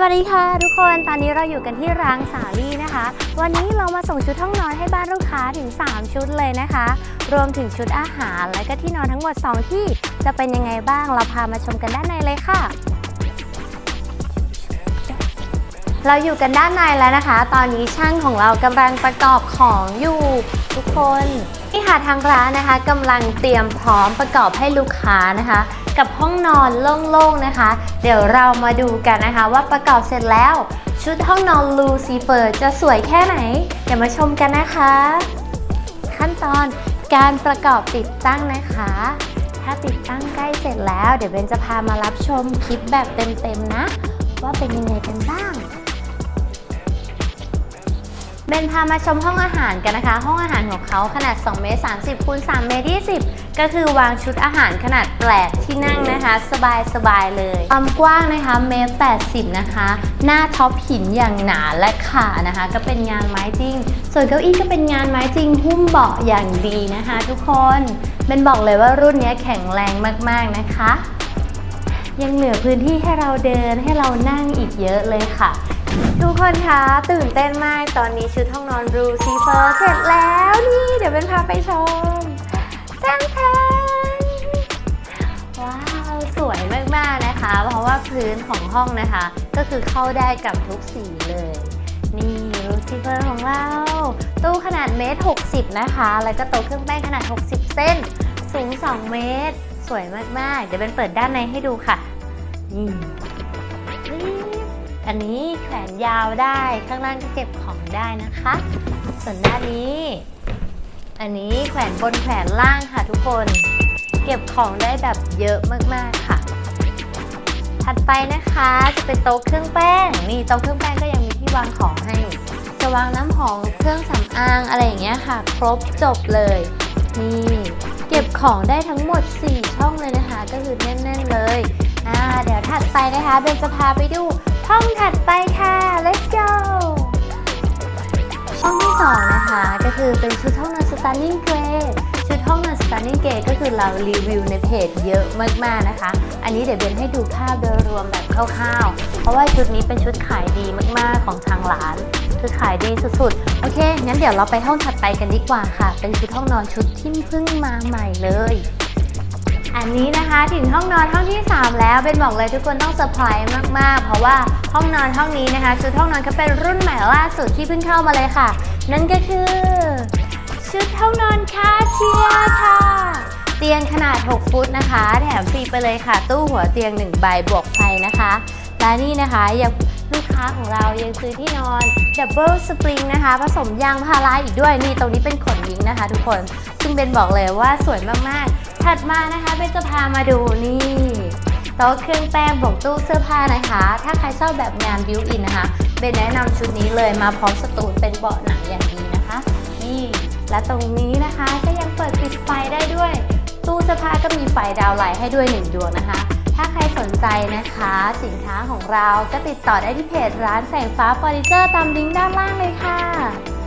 สวัสดีค่ะทุกคนตอนนี้เราอยู่กันที่ร้างสาลี่นะคะ วันนี้เรามาส่งชุดห้องนอนให้บ้านลูกค้าถึง 3 ชุดเลยนะคะ รวมถึงชุดอาหารและก็ที่นอนทั้งหมด 2 ที่ จะเป็นยังไงบ้างเราพามาชมกันด้านในเลยค่ะ เราอยู่กันด้านในแล้วนะคะ ตอนนี้ช่างของเรากำลังประกอบของอยู่ทุกคนนี่ค่ะทางร้านนะคะกำลังเตรียมพร้อมประกอบให้ลูกค้านะคะ กับห้องนอนโล่งๆนะคะ เดี๋ยวเรามาดูกันนะคะ ว่าประกอบเสร็จแล้ว ชุดห้องนอนลูซีเฟอร์จะสวยแค่ไหน เดี๋ยวมาชมกันนะคะ ขั้นตอนการประกอบติดตั้งนะคะ ถ้าติดตั้งใกล้เสร็จแล้ว เดี๋ยวเบนจะพามารับชมคลิปแบบเต็มๆนะ ว่าเป็นยังไงกันบ้าง เบนพามาชมห้องอาหารกันนะคะ ห้องอาหารของเขาขนาด 2 เมตร 30คูณ3เมตร20 ก็คือวางชุดอาหารขนาดแปลกที่นั่งนะคะ สบายสบายเลยความกว้างนะคะเมตร80 นะคะ หน้าท็อปหินอย่างหนาและขานะคะ ก็เป็นงานไม้จริง ส่วนเก้าอี้ก็เป็นงานไม้จริง หุ้มเบาะอย่างดีนะคะ ทุกคนเบนบอกเลยว่ารุ่นนี้แข็งแรงมากๆนะคะ ยังเหลือพื้นที่ให้เราเดินให้เรานั่งอีกเยอะเลยค่ะ ทุกคนคะตื่นเต้นมากตอนนี้ชุดห้องนอนรูซีเฟอร์เสร็จแล้วนี่ เดี๋ยวเป็นพาไปชมจังทันว้าวสวยมากๆนะคะ เพราะว่าพื้นของห้องนะคะ ก็คือเข้าได้กับทุกสีเลย นี่รูซีเฟอร์ของเราตู้ขนาดเมตร 60 นะคะ แล้วก็โต๊ะเครื่องแป้งขนาด 60 เส้น สูง 2 เมตร สวยมากๆ เดี๋ยวเป็นเปิดด้านในให้ดูค่ะนี่ อันนี้แขวนยาวได้ข้างล่างก็เก็บของได้นะคะ ส่วนด้านนี้ อันนี้แขวนบนแขวนล่างค่ะทุกคน เก็บของได้แบบเยอะมากๆค่ะ ถัดไปนะคะจะเป็นโต๊ะเครื่องแป้งนี่โต๊ะเครื่องแป้งก็ยังมีที่วางของให้จะวางน้ำหอมเครื่องสำอางอะไรอย่างเงี้ยค่ะ ครบจบเลยนี่เก็บของได้ทั้งหมด 4 ช่องเลยนะคะ ก็คือแน่นๆเลยอ่าเดี๋ยวถัดไปนะคะเบนจะพาไปดู ห้องถัดไปค่ะ let's go ห้องที่สองนะคะ ก็คือเป็นชุดห้องนอน stunning grade ชุดห้องนอน stunning grade ก็คือเรารีวิวในเพจเยอะมากๆนะคะ อันนี้เดี๋ยวเบนให้ดูภาพโดยรวมแบบคร่าวๆ เพราะว่าชุดนี้เป็นชุดขายดีมากๆของทางร้าน คือขายดีสุดๆ โอเค งั้นเดี๋ยวเราไปห้องถัดไปกันดีกว่าค่ะ เป็นชุดห้องนอนชุดที่เพิ่งมาใหม่เลย อันนี้นะคะถึงห้องนอนห้องที่ 3 แล้วเป็นบอกเลยทุกคนต้องเซอร์ไพรส์มากๆ เพราะว่าห้องนอนห้องนี้นะคะชุดห้องนอนเขาเป็นรุ่นใหม่ล่าสุดที่เพิ่งเข้ามาเลยค่ะ นั่นก็คือชุดห้องนอนคาเทียค่ะ เตียงขนาด 6 ฟุตนะคะ แถมฟรีไปเลยค่ะ ตู้หัวเตียง 1 ใบบวกไฟนะคะและนี่นะคะยังลูกค้าของเรายังซื้อที่นอนดับเบิลสปริงนะคะ ผสมยางพาราอีกด้วยนี่ตรงนี้เป็นขนวิงนะคะ ทุกคน ซึ่งเบนบอกเลยว่าสวยมากๆ ถัดมานะคะเบนจะพามาดูนี่โต๊ะเครื่องแป้งบวกตู้เสื้อผ้านะคะ ถ้าใครชอบแบบงานบิวอินนะคะเบนแนะนำชุดนี้เลยมาพร้อมสตูนเป็นเบาะหนังอย่างดีนะคะ นี่และตรงนี้นะคะก็ยังเปิดปิดไฟได้ด้วย ตู้เสื้อผ้าก็มีไฟดาวไลท์ให้ด้วยหนึ่งดวงนะคะ ถ้าใครสนใจนะคะสินค้าของเราก็ติดต่อได้ที่เพจร้านแสงฟ้าเฟอร์นิเจอร์ตามลิงก์ด้านล่างเลยค่ะ